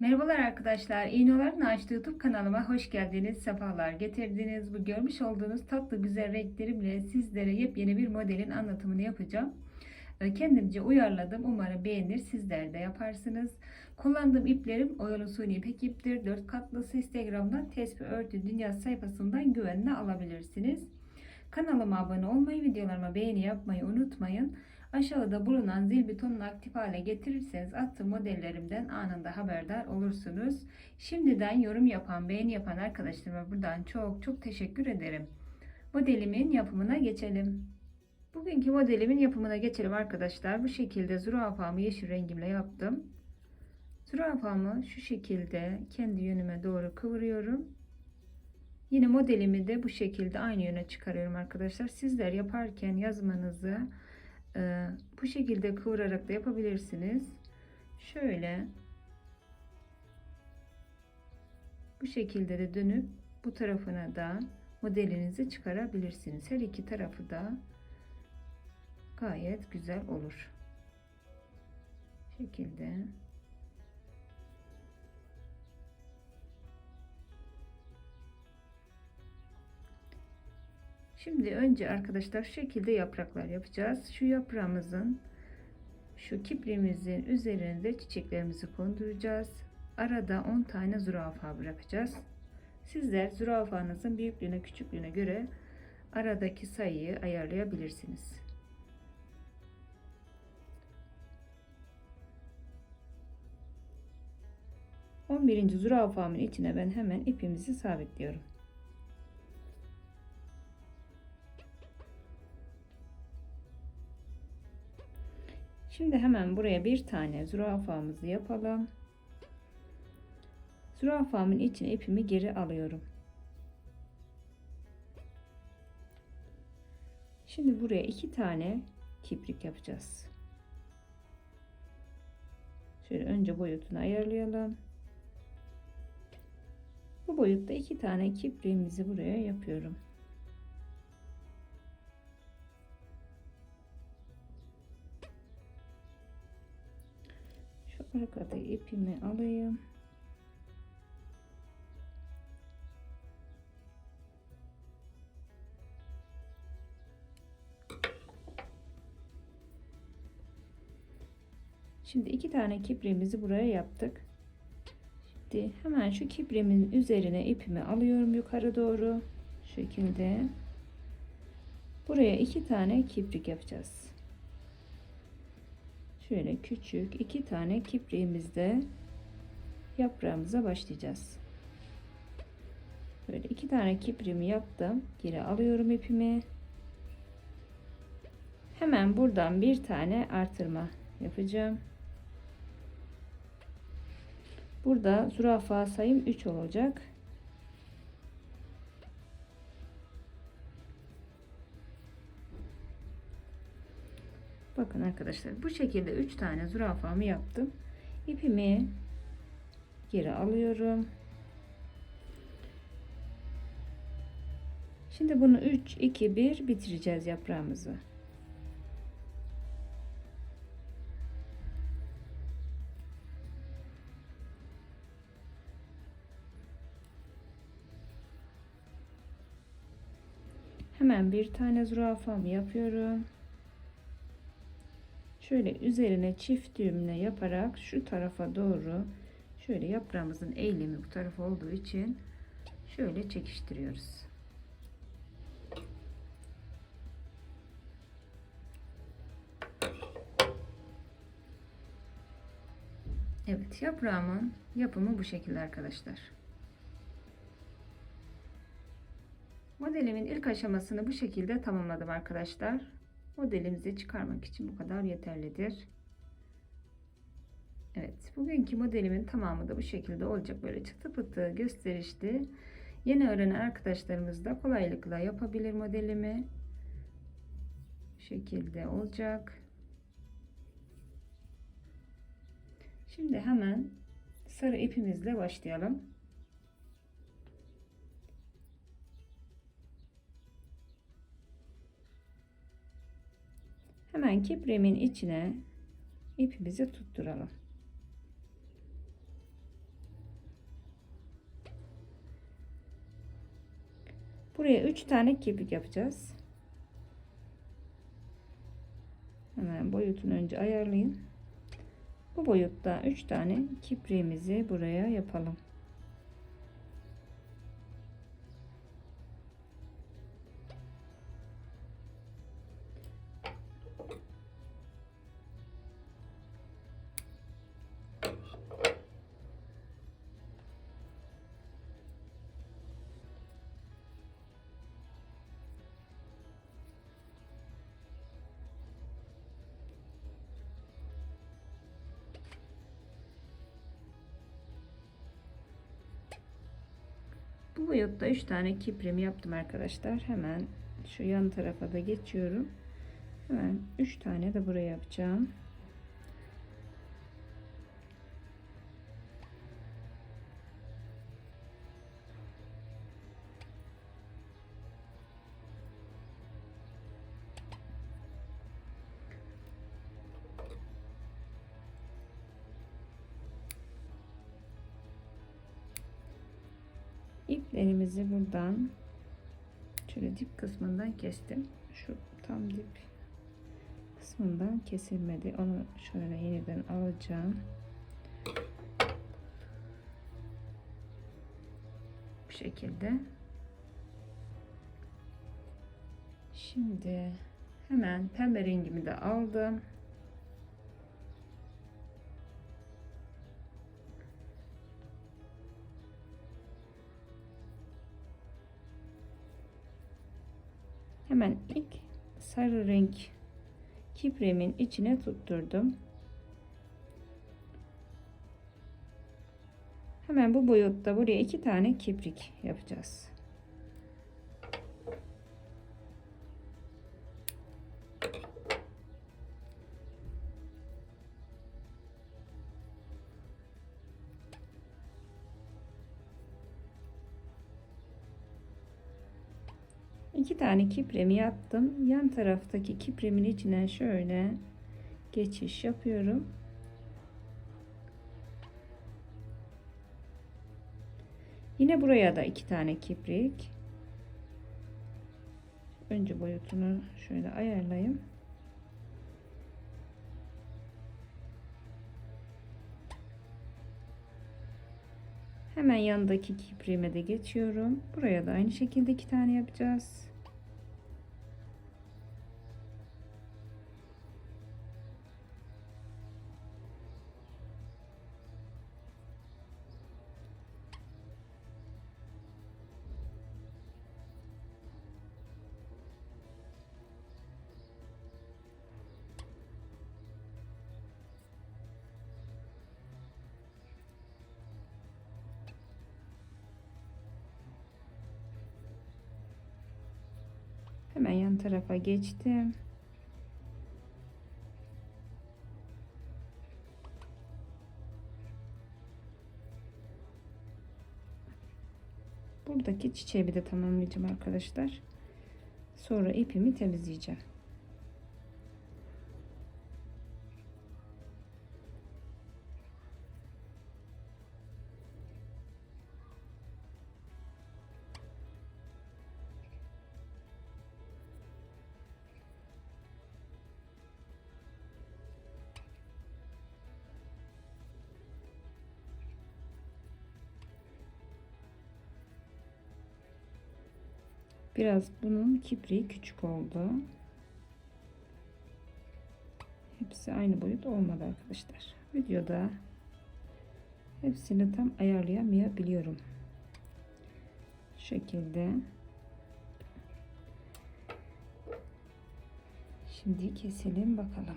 Merhabalar arkadaşlar. İğnoların Açtığı YouTube kanalıma hoş geldiniz. Sefalar getirdiniz. Bu görmüş olduğunuz tatlı güzel renklerimle sizlere yepyeni bir modelin anlatımını yapacağım. Ee, Kendimce uyarladım. Umarım beğenir. Sizler de yaparsınız. Kullandığım iplerim Oyalı Suni İpek iptir. 4 katlısı Instagram'dan Tespih Örtü Dünya sayfasından güvenle alabilirsiniz. Kanalıma abone olmayı, videolarıma beğeni yapmayı unutmayın. Aşağıda bulunan zil butonunu aktif hale getirirseniz attığım modellerimden anında haberdar olursunuz. Şimdiden yorum yapan, beğeni yapan arkadaşlarıma buradan çok çok teşekkür ederim. Modelimin yapımına geçelim. Bugünkü modelimin yapımına geçelim arkadaşlar. Bu şekilde zürafamı yeşil rengimle yaptım. Zürafamı şu şekilde kendi yönüme doğru kıvırıyorum. Yine modelimi de bu şekilde aynı yöne çıkarıyorum arkadaşlar. Sizler yaparken yazmanızı ee, bu şekilde kıvırarak da yapabilirsiniz. Şöyle bu şekilde de dönüp bu tarafına da modelinizi çıkarabilirsiniz. Her iki tarafı da gayet güzel olur. şekilde Şimdi önce arkadaşlar şu şekilde yapraklar yapacağız. Şu yaprağımızın şu kipriğimizin üzerinde çiçeklerimizi konduracağız. Arada 10 tane zürafa bırakacağız. Sizler zürafanızın büyüklüğüne küçüklüğüne göre aradaki sayıyı ayarlayabilirsiniz. On birinci zürafamın içine ben hemen ipimizi sabitliyorum. Şimdi hemen buraya bir tane zürafamızı yapalım. Zürafamın içine ipimi geri alıyorum. Şimdi buraya iki tane kiprik yapacağız. Şöyle önce boyutunu ayarlayalım. Bu boyutta iki tane kipriğimizi buraya yapıyorum. Arkada ipimi alayım. Şimdi iki tane kipriğimizi buraya yaptık. Şimdi hemen şu kiprimin üzerine ipimi alıyorum yukarı doğru. Şu şekilde. Buraya iki tane kiprik yapacağız şöyle küçük iki tane kipriğimizde yaprağımıza başlayacağız. Böyle iki tane kiprimi yaptım. Geri alıyorum ipimi. Hemen buradan bir tane artırma yapacağım. Burada zürafa sayım 3 olacak. Bakın arkadaşlar bu şekilde 3 tane zürafamı yaptım. İpimi geri alıyorum. Şimdi bunu 3 2 1 bitireceğiz yaprağımızı. Hemen bir tane zürafamı yapıyorum şöyle üzerine çift düğümle yaparak şu tarafa doğru şöyle yaprağımızın eğilimi bu tarafa olduğu için şöyle çekiştiriyoruz. Evet yaprağımın yapımı bu şekilde arkadaşlar. Modelimin ilk aşamasını bu şekilde tamamladım arkadaşlar modelimizi çıkarmak için bu kadar yeterlidir. Evet bugünkü modelimin tamamı da bu şekilde olacak. Böyle çıtı pıtı gösterişli yeni öğrenen arkadaşlarımız da kolaylıkla yapabilir modelimi. Bu şekilde olacak. Şimdi hemen sarı ipimizle başlayalım Hemen kipremin içine ipimizi tutturalım. Buraya 3 tane kirpik yapacağız. Hemen boyutunu önce ayarlayın. Bu boyutta 3 tane kipriğimizi buraya yapalım. Bu boyutta 3 tane kiprim yaptım arkadaşlar. Hemen şu yan tarafa da geçiyorum. Hemen 3 tane de buraya yapacağım. İplerimizi buradan şöyle dip kısmından kestim. Şu tam dip kısmından kesilmedi. Onu şöyle yeniden alacağım. Bu şekilde. Şimdi hemen pembe rengimi de aldım. Hemen ilk sarı renk kipremin içine tutturdum. Hemen bu boyutta buraya iki tane kiprik yapacağız. Tane kipremi yaptım. Yan taraftaki kipremin içine şöyle geçiş yapıyorum. Yine buraya da iki tane kiprik. Önce boyutunu şöyle ayarlayayım. Hemen yanındaki kipriğime de geçiyorum. Buraya da aynı şekilde iki tane yapacağız. Hemen yan tarafa geçtim. Buradaki çiçeği bir de tamamlayacağım arkadaşlar. Sonra ipimi temizleyeceğim. Biraz bunun kipriği küçük oldu. Hepsi aynı boyut olmadı arkadaşlar. Videoda hepsini tam ayarlayamayabiliyorum. Şu şekilde. Şimdi keselim bakalım.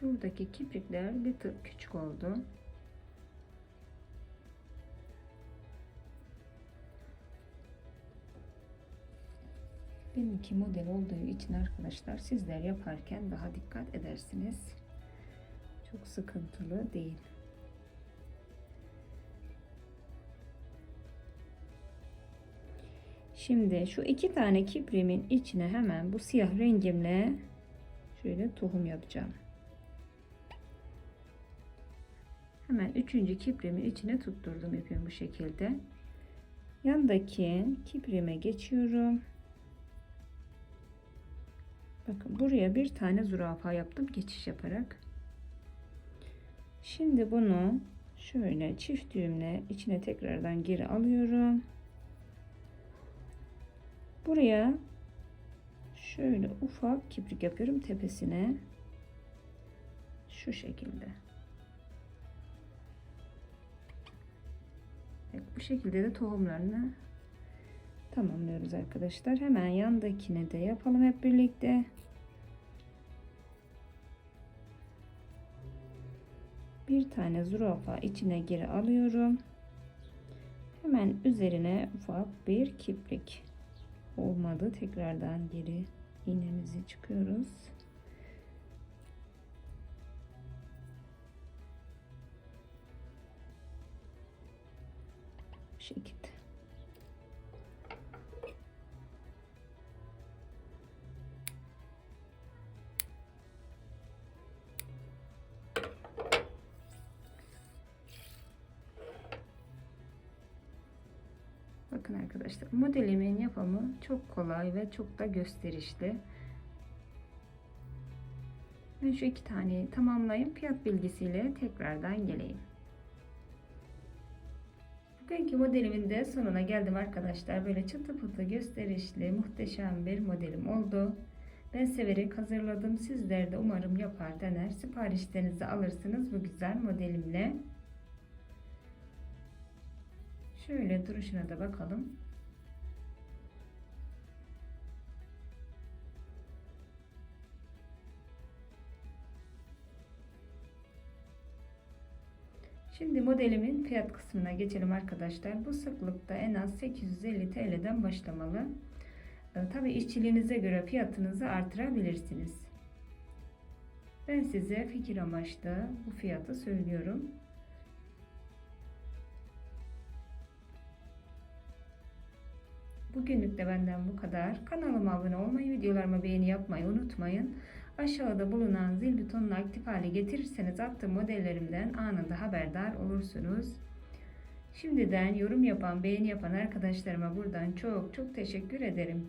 Şuradaki kiprikler bir tık küçük oldu. Benimki model olduğu için arkadaşlar sizler yaparken daha dikkat edersiniz. Çok sıkıntılı değil. Şimdi şu iki tane kiprimin içine hemen bu siyah rengimle şöyle tohum yapacağım. Hemen üçüncü kiprimin içine tutturdum ipimi bu şekilde. Yandaki kiprime geçiyorum. Bakın buraya bir tane zürafa yaptım geçiş yaparak. Şimdi bunu şöyle çift düğümle içine tekrardan geri alıyorum. Buraya şöyle ufak kiprik yapıyorum tepesine. Şu şekilde. Evet, bu şekilde de tohumlarını tamamlıyoruz arkadaşlar. Hemen yandakine de yapalım hep birlikte. Bir tane zürafa içine geri alıyorum. Hemen üzerine ufak bir kiprik olmadı. Tekrardan geri iğnemizi çıkıyoruz. Şekilde. Bakın arkadaşlar modelimin yapımı çok kolay ve çok da gösterişli. Ben şu iki taneyi tamamlayayım. Fiyat bilgisiyle tekrardan geleyim. Bugünkü modelimin de sonuna geldim arkadaşlar. Böyle çıtı pıtı gösterişli muhteşem bir modelim oldu. Ben severek hazırladım. Sizler de umarım yapar dener. Siparişlerinizi alırsınız bu güzel modelimle. Şöyle duruşuna da bakalım. Şimdi modelimin fiyat kısmına geçelim arkadaşlar. Bu sıklıkta en az 850 TL'den başlamalı. E, Tabi işçiliğinize göre fiyatınızı artırabilirsiniz. Ben size fikir amaçlı bu fiyatı söylüyorum. Bugünlük de benden bu kadar. Kanalıma abone olmayı, videolarıma beğeni yapmayı unutmayın. Aşağıda bulunan zil butonunu aktif hale getirirseniz attığım modellerimden anında haberdar olursunuz. Şimdiden yorum yapan, beğeni yapan arkadaşlarıma buradan çok çok teşekkür ederim.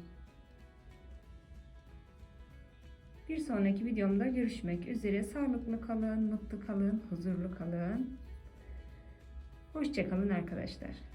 Bir sonraki videomda görüşmek üzere. Sağlıklı kalın, mutlu kalın, huzurlu kalın. Hoşçakalın arkadaşlar.